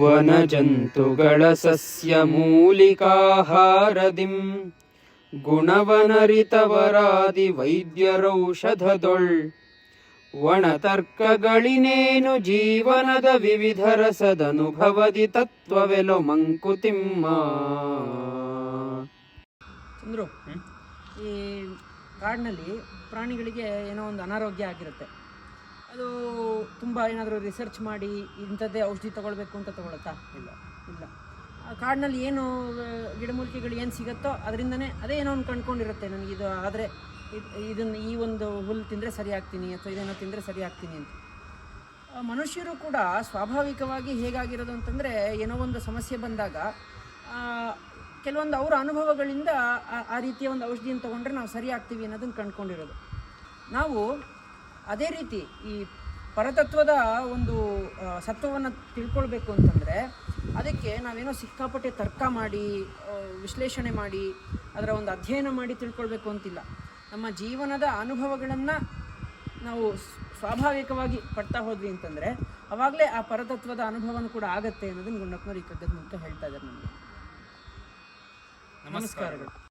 ವನಜಂತುಗಳ ಸಸ್ಯ ಮೂಲಿಕಾಹಾರದಿಂ ಗುಣವನರಿತವರಾದಿ ವೈದ್ಯರೌಷಧದೊಳ್. ಒಣತರ್ಕಗಳಿನೇನು ಜೀವನದ ವಿವಿಧ ರಸದನುಭವದಿ ತತ್ವವೆಲೋ ಮಂಕುತಿಮ್ಮ. ಈ ಕಾಡಿನಲ್ಲಿ ಪ್ರಾಣಿಗಳಿಗೆ ಏನೋ ಒಂದು ಅನಾರೋಗ್ಯ ಆಗಿರುತ್ತೆ. ಅದು ತುಂಬ ಏನಾದರೂ ರಿಸರ್ಚ್ ಮಾಡಿ ಇಂಥದ್ದೇ ಔಷಧಿ ತೊಗೊಳ್ಬೇಕು ಅಂತ ತೊಗೊಳತ್ತಾ? ಇಲ್ಲ ಇಲ್ಲ. ಕಾಡಿನಲ್ಲಿ ಏನು ಗಿಡಮೂಲಿಕೆಗಳು ಏನು ಸಿಗುತ್ತೋ ಅದರಿಂದನೇ ಅದೇ ಏನೋ ಒಂದು ಕಂಡ್ಕೊಂಡಿರುತ್ತೆ ನನಗೆ ಇದು. ಆದರೆ ಇದನ್ನು ಈ ಒಂದು ಹುಲ್ಲು ತಿಂದರೆ ಸರಿ ಆಗ್ತೀನಿ ಅಥವಾ ಇದನ್ನು ತಿಂದರೆ ಸರಿ ಆಗ್ತೀನಿ ಅಂತ. ಮನುಷ್ಯರು ಕೂಡ ಸ್ವಾಭಾವಿಕವಾಗಿ ಹೇಗಾಗಿರೋದು ಅಂತಂದರೆ ಏನೋ ಒಂದು ಸಮಸ್ಯೆ ಬಂದಾಗ ಕೆಲವೊಂದು ಅವರ ಅನುಭವಗಳಿಂದ ಆ ರೀತಿಯ ಒಂದು ಔಷಧಿಯನ್ನು ತೊಗೊಂಡ್ರೆ ನಾವು ಸರಿ ಆಗ್ತೀವಿ ಅನ್ನೋದನ್ನು ಕಂಡ್ಕೊಂಡಿರೋದು. ನಾವು ಅದೇ ರೀತಿ ಈ ಪರತತ್ವದ ಒಂದು ಸತ್ವವನ್ನು ತಿಳ್ಕೊಳ್ಬೇಕು ಅಂತಂದರೆ ಅದಕ್ಕೆ ನಾವೇನೋ ಸಿಕ್ಕಾಪಟ್ಟೆ ತರ್ಕ ಮಾಡಿ ವಿಶ್ಲೇಷಣೆ ಮಾಡಿ ಅದರ ಒಂದು ಅಧ್ಯಯನ ಮಾಡಿ ತಿಳ್ಕೊಳ್ಬೇಕು ಅಂತಿಲ್ಲ. ನಮ್ಮ ಜೀವನದ ಅನುಭವಗಳನ್ನು ನಾವು ಸ್ವಾಭಾವಿಕವಾಗಿ ಪಡ್ತಾ ಹೋದ್ವಿ ಅಂತಂದರೆ ಅವಾಗಲೇ ಆ ಪರತತ್ವದ ಅನುಭವನೂ ಕೂಡ ಆಗತ್ತೆ ಅನ್ನೋದನ್ನು ಗುಂಡಪ್ಪನವರು ಈ ಕಗ್ಗದ ಮೂಲಕ ಹೇಳ್ತಾ ಇದ್ದಾರೆ ನಮಗೆ. ನಮಸ್ಕಾರಗಳು.